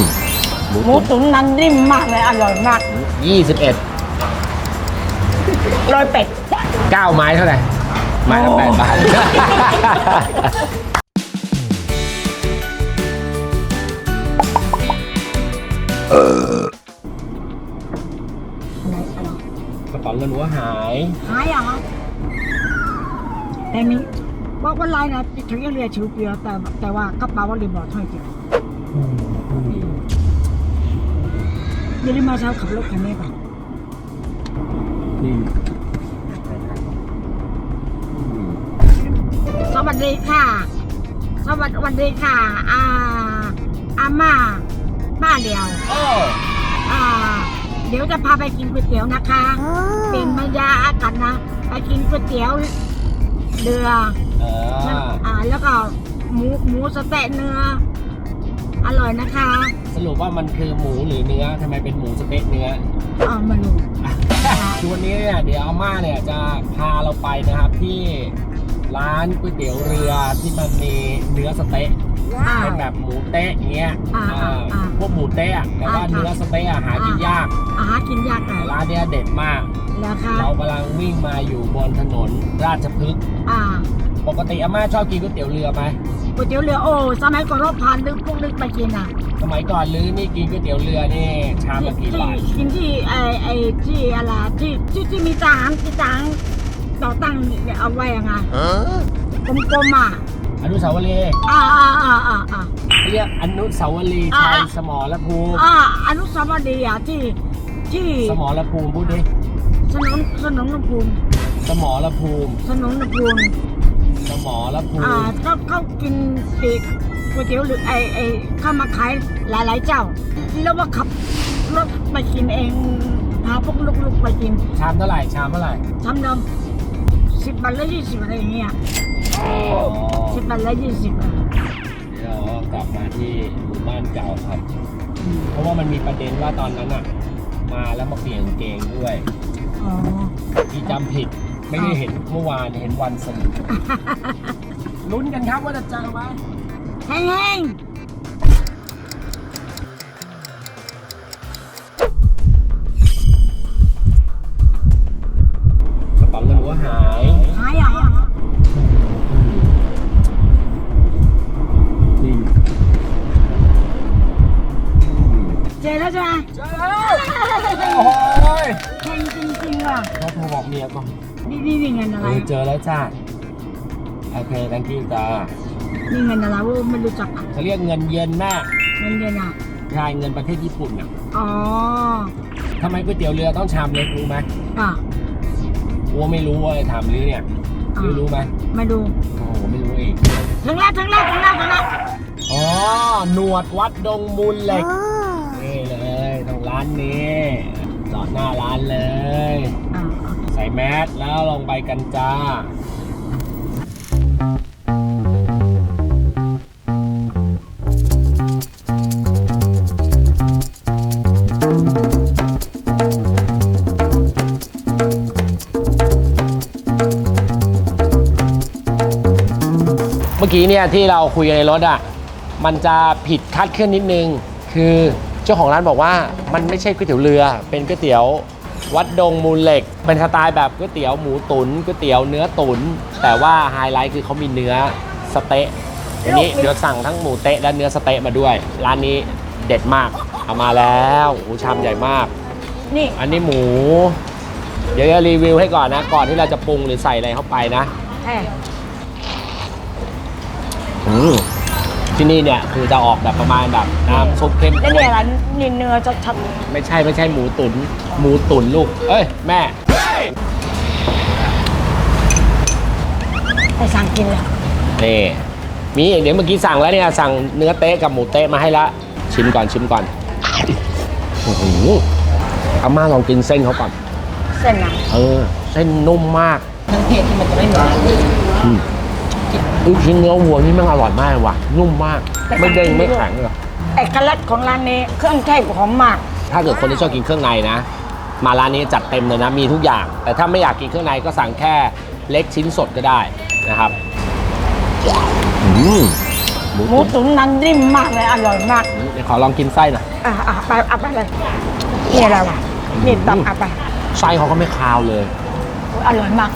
มหมูหมูตุ๋นตุ๋นนั้นนิ่มมากเลยอร่อยมาก ยี่สิบเอ็ดโรยเป็ด เก้าไม้เท่าไหร่ ไม้ละแปดบาทกระเป๋าเงินหัวหาย หายเหรอแต่มีบอกว่าลายนะถึงจะเรียกชิวเปียวแต่แต่ว่ากระเป๋าว่ารีบอร์ดห้อยจริง อย่าลืมมาเช้าขับรถคันนี้ป่ะนี่สวัสดีค่ะ สวัสดีค่ะอาอาม่าป้าเดียวโอ้อ่า เดี๋ยวจะพาไปกินก๋วยเตี๋ยวนะคะ เป็นมายาอากันนะ ไปกินก๋วยเตี๋ยวเรือเอออ่าแล้วก็หมูหมูสะเต๊ะเนื้อ อร่อยนะคะสรุปว่ามันคือหมูหรือเนื้อทำไมเป็นหมูสเต๊กเนื้ออ่ามาดูคือวันนี้เนี่ยเดี๋ยวอาม่าเนี่ยจะพาเราไปนะครับที่ร้านก๋วยเตี๋ยวเรือที่มันมีเนื้อสเต๊ะอ่าเป็นแบบหมูเต๊ะอย่างเงี้ยอ่าอ่าอ่าพวกหมูเต๊ะอะแต่ว่าอ่าเนื้อสเต๊ะอะหากินยากอาหารกินยากหน่อยร้านเนี้ยเด็ดมาก แล้วค่ะเรากำลังวิ่งมาอยู่บนถนนราชพฤกษ์อ่าปกติอาม่าชอบกินก๋วยเตี๋ยวเรือไหมก๋วยเตี๋ยวเรือโอ้สมัยก่อนเราผ่านนึกพวกนึกไปกินอะ สมัยก่อนลือนี่กินก๋วยเตี๋ยวเรือนี่ชามละกี่บาทกินที่ไอไอที่อะไรที่ที่ที่มีทหารที่ทหารต่อตั้งเอาไว้ยังไงกลมๆอะอนุสาวรีย์อ่าอ่าอ่าอ่าอ่าเรียกอนุสาวรีย์อ่าชัยสมรภูมิอ่าอนุสาวรีย์อะที่ที่สมรภูมิพูดดิ สนนสนนภูมิสมรภูมิ สนนภูมิสมรภูอ่ามิเขาเขากินปีกก๋วยเตี๋ยวหรือไอไอเข้ามาขายหลายๆเจ้า แล้วว่าขับรถไปกินเองพาพวกลูกๆไปกินชามเท่าไหร่ชามเท่าไหร่ทำเดิมสิบบาทละยี่สิบอะไรอย่างเงี้ยอ๋อสิบบาทละยี่สิบอะเดี๋ยวกลับมาที่หมู่บ้านเก่าครับ เพราะว่ามันมีประเด็นว่าตอนนั้นอะ มาแล้วมาเปลี่ยนกางเกงด้วย อ๋อที่จำผิด ไม่ได้เห็นเมื่อวานเห็นวันสนุกลุ้นกันครับว่าจะเจอไหมแห้งกระเป๋าเงินหัวหาย ๆหายอะจริง เจอแล้วใช่ไหมเจอแล้วโอ้ยแห้ง จริงๆว่ะเขาโทรบอกเมียก่อนนี่นี่นี่เงินอะไรเออเจอแล้วจ้าโอเค thank you จ้านี่เงินอะไรว่าไม่รู้จักอะเขาเรียกเงินเย็นแม่เงินเดือนอะใช่เงินประเทศญี่ปุ่นอะอ๋อทำไมก๋วยเตี๋ยวเรือต้องชามเล็กรู้ไหมอะอัวไม่รู้เว้ยถามลือเนี่ยลือรู้ไหมมาดูโอ้โหไม่รู้เองถึงแล้วถึงแล้วถึงแล้วถึงแล้วอ๋อหนวดวัดดงมูลเหล็กนี่เลยตรงร้านนี้ จอดหน้าร้านเลยอ่าใส่แมสแล้วลงไปกันจ้าเมื่อกี้เนี่ยที่เราคุยกันในรถอะ มันจะผิดคาดเคลื่อนนิดนึง คือ เจ้าของร้านบอกว่ามันไม่ใช่ก๋วยเตี๋ยวเรือ เป็นก๋วยเตี๋ยววัดดงมูลเหล็ก เป็นสไตล์แบบก๋วยเตี๋ยวหมูตุนก๋วยเตี๋ยวเนื้อตุนแต่ว่าไฮไลท์คือเขามีเนื้อสเต๊ะอันนี้เดี๋ยวสั่งทั้งหมูเต๊ะและเนื้อสเต๊ะมาด้วย ร้านนี้เด็ดมากเอามาแล้วโอ้โหชามใหญ่มาก นี่อันนี้หมู เดี๋ยวจะรีวิวให้ก่อนนะ ก่อนที่เราจะปรุงหรือใส่อะไรเข้าไปนะเอ้ยอืม ที่นี่เนี่ยคือจะออกแบบประมาณแบบน้ำซุปเข้มแล้วข้นเนี่ยอะไรนี่เนื้อชัดไม่ใช่ไม่ใช่หมูตุนหมูตุนลูก เอ้ยแม่ๆไปสั่งกินเลยนี่มีอีกเดี๋ยวเมื่อกี้สั่งแล้วเนี่ยสั่งเนื้อเต๊ะกับหมูเต๊ะมาให้ละชิมก่อนชิมก่อนโอ้โหอาม่าลองกินเส้นเขาก่อน เส้นอะเออ เส้นนุ่มมาก ทั้งเทศที่มันจะไม่เหมือนอืม ลูกชิ้นเนื้อวัวนี่แมันอร่อยมากเลยว่ะ นุ่มมาก ไม่เด้งไม่แข็งเลย เอกลักษณ์ของร้านนี้เครื่องเทศหอมมาก ถ้าเกิดคนที่ชอบกินเครื่องในนะ มาร้านนี้จัดเต็มเลยนะ มีทุกอย่าง แต่ถ้าไม่อยากกินเครื่องในก็สั่งแค่เล็กชิ้นสดก็ได้นะครับอืมหมูหมูตุ๋นตุ๋นนั้นนิ่มมากเลยอร่อยมากเดี๋ยวขอลองกินไส้หน่อยอะอะไปเอาไปเลยนี่อะไรวะนี่ตับเอาไปไส้เขาก็ไม่คาวเลย อร่อยมาก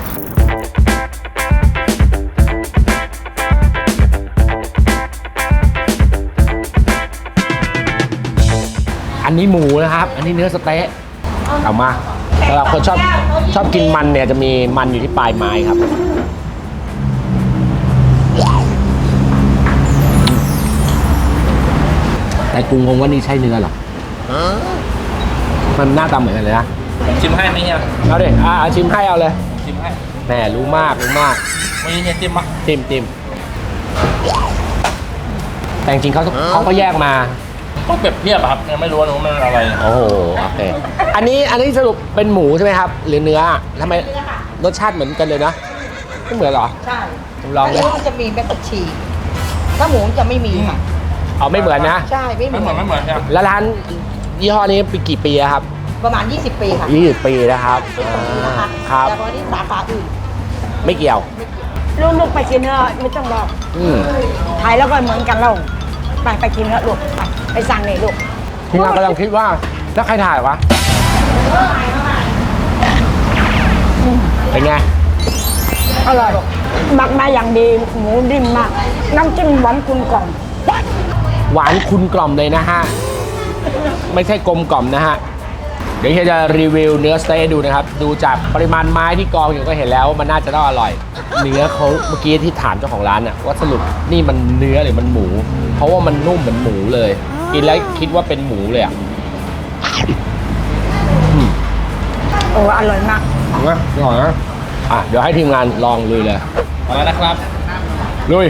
นนี้หมูนะครับ อันนี้เนื้อสเต๊ะเอามาสำหรับคนชอบชอบกินมันเนี่ยจะมีมันอยู่ที่ปลายไม้ครับ แต่กูงงว่านี่ใช่เนื้อเหรอมันหน้าตาเหมือนกันเลยนะชิมให้ไหมเฮียเอาดิอ่าชิมให้เอาเลยชิมให้แหมรู้มากรู้มากวันนี้เฮียจิ้มปะจิ้มจิ้มแต่จริงๆเขาเขาก็แยกมา ก็เปรียบเทียบอะครับยังไม่รู้ว่ามันอะไร โอ้โหโอเคอันนี้อันนี้สรุปเป็นหมูใช่ไหมครับ หรือเนื้อทำไมรสชาติเหมือนกันเลยนะไม่เหมือนเหรอใช่ผมลองอันเลนี้ยมันจะมีแบ็คชี ถ้าหมูจะไม่มีค่ะ เอาไม่เหมือนนะ ใช่ ไม่ไม่เหมือนไม่เหมือนใช่ไหมแล้วร้านยี่ห้อนี้ปีกี่ปีอะครับประมาณ 20 ปีค่ะ20ปีนะครับ20ปีนะคะครับ แต่พอที่สาขาอื่น ไม่เกี่ยว ลูกๆไปกินเนื้อะไม่ต้องรออืมถ่ายแล้วก็เหมือนกันเราไปไปกินเนื้อะลูกไป ไปสั่งเลยลูกทีมงานกำลังคิดว่าแล้วใครถ่ายวะเป็นไงอร่อยหมักมาอย่างดีหมูดิ่มมากน้ำจิ้มหวานคุณกล่อมหวานคุณกล่อมเลยนะฮะ ไม่ใช่กลมกล่อมนะฮะ เดี๋ยวเฮียจะรีวิวเนื้อสเต๊กให้ดูนะครับ ดูจากปริมาณไม้ที่กองอยู่ก็เห็นแล้วว่ามันน่าจะต้องอร่อย เนื้อเขาเมื่อกี้ที่ถามเจ้าของร้านน่ะว่าสรุปนี่มันเนื้อหรือมันหมู เพราะว่ามันนุ่มเหมือนหมูเลย กินแล้วคิดว่าเป็นหมูเลยอะอืมโอ้อร่อยมากเอาไหมอร่อยนะอะเดี๋ยวให้ทีมงานลองลุยเลยมาแล้วนะครับ ลุย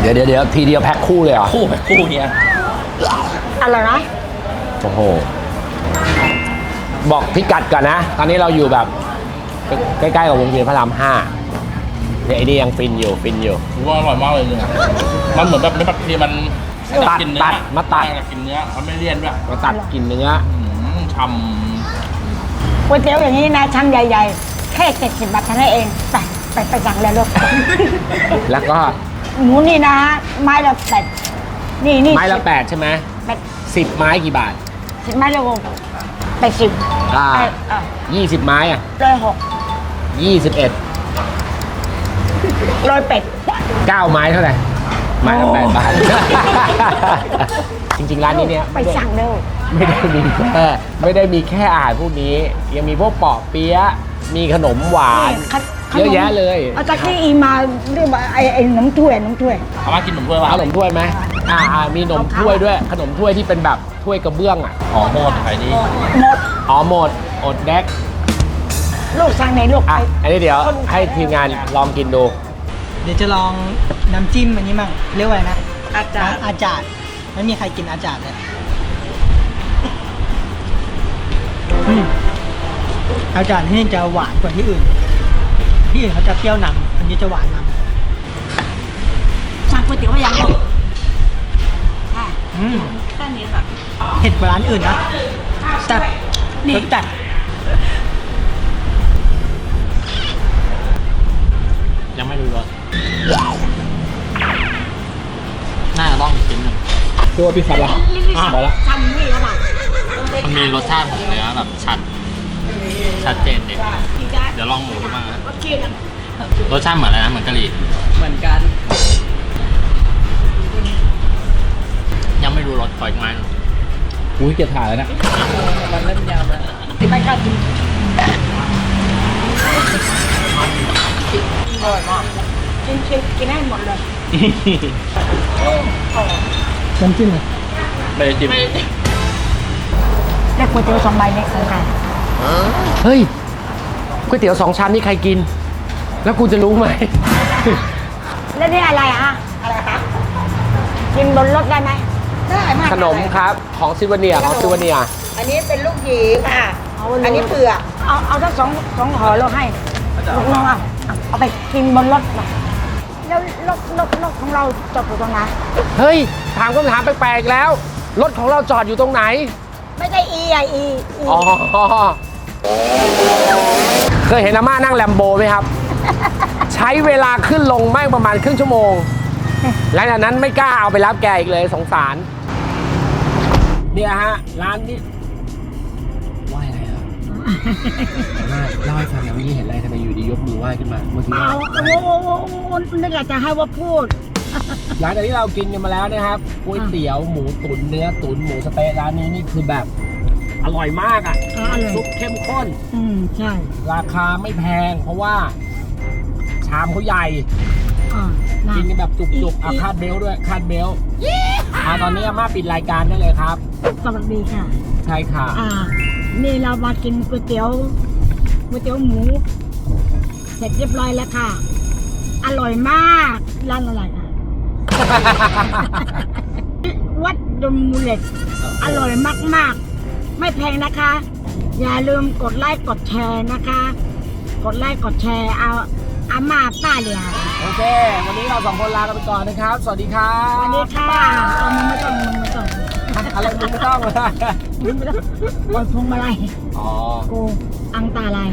เดี๋ยวเดี๋ยวเดี๋ยวทีเดียวแพ็คคู่เลยเหรอคู่แบบคู่เฮียอร่อยนะโอ้โห บอกพิกัดก่อนนะ ตอนนี้เราอยู่แบบ ใกล้ๆกับวงเวียนพระรามห้าเนี่ยไอ้นี่ยังฟินอยู่ฟินอยู่ถือว่าอร่อยมากเลยเนี่ยมันเหมือนแบบเนื้อผักชีมัน ตัดกินเนื้อตัดมาตัดใช่กินเนื้อมันไม่เลี่ยนด้วยเราตัดกลินเนื้อ อืมช่ก๋วยเตี๋ยวอย่างนี้นะชามใหญ่ๆ แค่เจ็ดสิบบาทเท่านั้นเองไปไปไปสั่งเลยลูก แล้วก็หมูนี่นะไม้ละแปดนี่นี่ไม้ละแปดใช่ไหมแปดสิบไม้กี่บาท สิบไม้ละหกแปดสิบอ่าเออเออยี่สิบไม้อะร้อยหกยี่สิบเอ็ดร้อยเป็ดเก้าไม้เท่าไหร่ ไม้ละแปดบาท จริงๆ ร้านนี้เนี่ยไปสั่งเร็ว ไม่ได้มีแค่ไม่ได้มีแค่อาหารพวกนี้ ยังมีพวกเปาะเปี๊ยะ มีขนมหวาน ขนขนม เยอะแยะเลยเอาตะกี้อีมาเรียกว่าไอ้ไอ้ขนมถ้วยขนมถ้วยำเอามากินขนมถ้วยเอาวะขนมถ้วยไหมอ่าอ่ามีขนมถ้วยด้วย ขนมถ้วยที่เป็นแบบถ้วยกระเบื้องอะหอมโมดขายดีหมดอ๋อหมดอดแดกลูกสั่งไหนลูกอะไปอันนี้เดี๋ยวให้ทีมงานลองกินดู เดี๋ยวจะลอง น้ำจิ้มอันนี้มั่งเรียกว่าอะไรนะอาจารย์อาจารย์ไม่มีใครกินอาจารย์เลยอืมอาจารย์ที่นี่จะหวานกว่าที่อื่น ที่อื่นเขาจะเปรี้ยวนำอันนี้จะหวานนสั่งก๋วยเตี๋ยวยังลูกค่ะำอืมแค่นี้ค่ะเผ็ดกว่าร้านอื่นนะแต่รสจัดัวพี่สับละอะมาแล้วสั่งนี่ล้วป่ะมันมีรสชาติของเนื้อแบบชัด ชัดเจนเด็ดเดี๋ยวลองหมูดูบ้างนะโอเคนะรสชาติเหมือนอะไรนะเหมือนกะหรี่ เหมือนกัน ยังไม่รู้รสปล่อยมาอุ้ยเกียถ่ายแล้วนะมันเริ่มยาวแล้วไปกันกินอร่อยมากกินกินกินให้หมดเลย น้ำจิ้มเลยไม่ได้จิ้มแล้วก๋วยเตี๋ยวสองใบเนี่ยของใครเฮ้ยก๋วยเตี๋ยวสองชั้นนี่ใครกิน แล้วกูจะรู้ไหม แล้วนี่อะไรฮะอะไรคะกินบนรถได้ไหมได้มากขนมครับของซิวเนียของซิวเนีย อันนี้เป็นลูกหยีค่ะเอาอันนี้เผือกเอาเอาสักสองสองห่อเราให้ลูกน้องอะเอาไปกินบนรถไป แล้วรถรถรถของเราจอดอยู่ตรงไหนเฮ้ย ถามคำถามแปลกๆอีกแล้ว รถของเราจอดอยู่ตรงไหน ไม่ใช่อีไออีอีอ๋อ เคยเห็นอาม่านั่งแลมโบไหมครับ ใช้เวลาขึ้นลงแม่งประมาณครึ่งชั่วโมง หลังจากนั้นไม่กล้าเอาไปรับแกอีกเลยสงสาร เนี่ยฮะ ร้านนี้ เล่าให้ฟังหน่อยเมื่อกี้เห็นอะไรทำไมอยู่ดียกมือไหว้ขึ้นมาเมื่อกี้เอาโอ้โหโอ้โหนึกอยากจะให้ว่าพูดหลังจากที่เรากินกันมาแล้วนะครับก๋วยเตี๋ยวหมูตุ๋นเนื้อตุ๋นหมูสะเต๊ะร้านนี้นี่คือแบบอร่อยมากอะอ่าอร่อย ซุปเข้มข้น อืมใช่ราคาไม่แพง เพราะว่า ชามเขาใหญ่ อ่านะ กินกันแบบจุกๆอะอีก คาดเบลต์ด้วยคาดเบลต์อะตอนนี้อาม่าปิดรายการได้เลยครับ สวัสดีค่ะ ใช่ค่ะ อ่า นี่เรามากินก๋วยเตี๋ยวก๋วยเตี๋ยวหมู เสร็จเรียบร้อยแล้วค่ะ อร่อยมากร้านอะไรค่ะ วัดดมมูเหล็กอร่อยมากๆ ไม่แพงนะคะ อย่าลืมกดไลค์กดแชร์นะคะ กดไลค์กดแชร์เอาอาม่าป้าเลยค่ะโอเค วันนี้เราสองคนลากันไปก่อนนะครับ สวัสดีครับ สวัสดีค่ะเอามึงไม่ต้องมึงไม่ต้อง อะไรมึงไม่ต้องเลยมึงไม่ต้องกดพวงมาลัยอ๋อ กูอังตาลาย